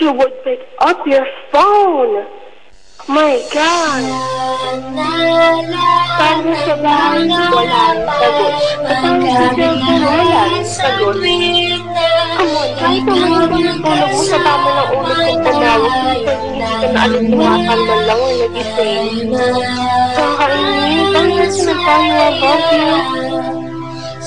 you would pick up your phone. My God.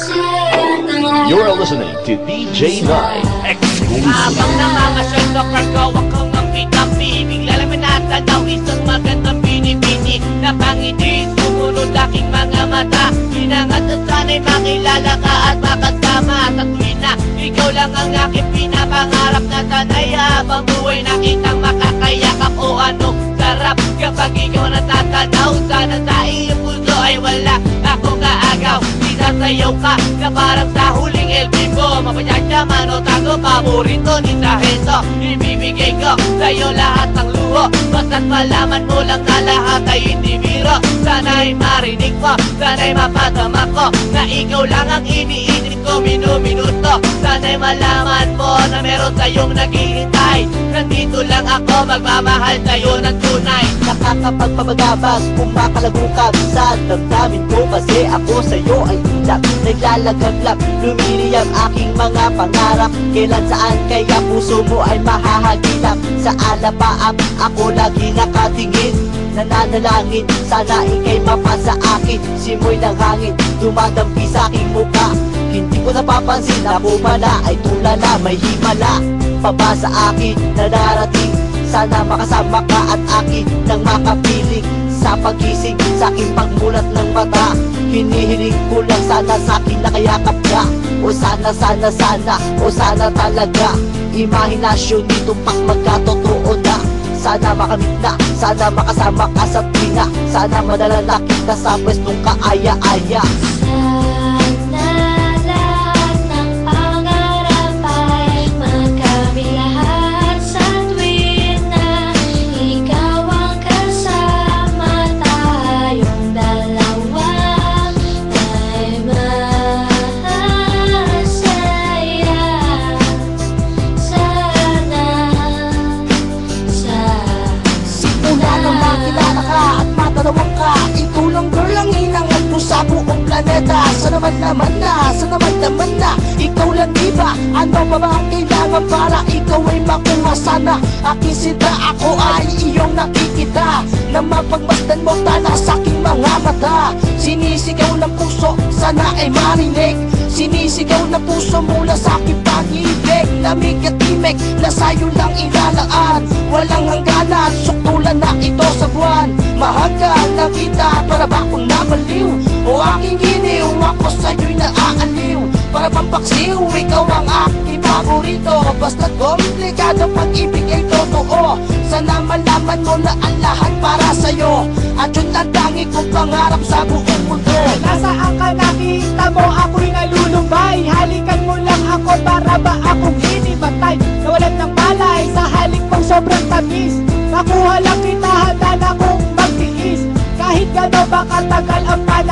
You? You're listening to DJ Night. Habang namamasyal sa kargawa kang ang pitampi Bigla lang natanaw isang magandang bini-bini. Napangiti sumunod aking mga mata. Hinangat at sana'y makilala ka at makasama. Sa na ikaw lang ang aking pinapangarap na sanay Habang buhay nakitang makakayakap o anong sarap? Kapag ikaw natatanaw sana sa iyong puso ay wala. Akong kaagaw Sinasayaw ka na parang sa huling El Bimbo Mapayasyaman o tago paborito ni Saheso Ibibigay ko sa'yo lahat ng luho. Basta't malaman mo lang na lahat ay hindi biro. Sana'y marinig mo, sana'y mapadama ko. Na ikaw lang ang iniisip ko minuminuto. Sana'y malaman mo na meron sa'yong naghihintay. Nandito lang ako magmamahal sa'yo ng Nakakapagpabagabas, kumakalagukab Sa damdamin ko kasi ako sa'yo ay ilap Naglalagablak, lumiliyam aking mga pangarap. Kailan saan kaya puso mo ay mahahagilap Sa alapaap, ako lagi nakatingin. Nananalangin, sana ikay mapasa akin. Simoy ng hangin, dumadampi sa aking muka Hindi ko napapansin, ako pala ay tulala May himala, paba sa akin na darating sana makasama ka at akin nang makapiling Sa pagising sa aking pagmulat ng mata. Hinihiling ko lang sana sa akin nakayakap ka. O sana sana sana o sana talaga. Imahinasyon nito pag magkatotoo na. Sana makamit na, sana makasama ka sa tuwina Sana madalala kita sa pwestong kaaya-aya at matanawang ka Ikaw lang girl ang hinangat mo sa buong planeta. Sa naman naman na, sa naman naman na. Ikaw lang diba, ano pa ba ang kailangan para ikaw ay makuha? Sana Aking sinta, ako ay iyong nakikita. Na mapagmasdan mo tala sa aking mga mata. Sinisigaw ng puso, sana ay marinig. Sinisigaw ng puso mula sa aking pag-ibig. Lamig at timig na sa'yo lang ilalaan Walang hangganan, suktulan na ito sa buwan. Mahagkan na kita, para ba akong nabaliw? O aking giniw, ako sa'yo'y naaaliw. Para bang paksiw, ikaw ang aking paborito. Basta komplikado pag-ibig ay totoo. Sana malaman mo na ang lahat para sa'yo. At yun ang tangi kong pangarap sa buong mundo. Nasaan ka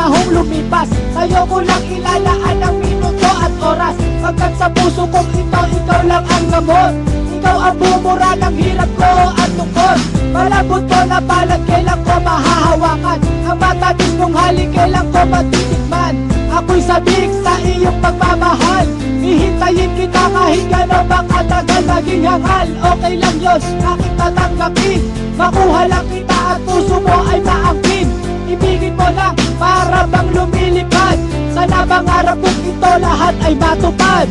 panahong lumipas. Sa'yo ko lang ilalaan ang minuto at oras. Pagkat sa puso kong ito, ikaw lang ang gamot Ikaw ang bumura ng hirap ko at tungkol Malabot ko na palad, kailan ko mahahawakan? Ang matamis mong halik, kailan ko matitikman? Ako'y sabik sa iyong pagmamahal. Hihintayin kita kahit gano'n bang katagal Maging hangal, okay lang yun, aking tatanggapin. Makuha lang kita at puso mo ay maangkin. Ibigin mo lang para bang lumilipad Sana pangarap kong ito lahat ay matupad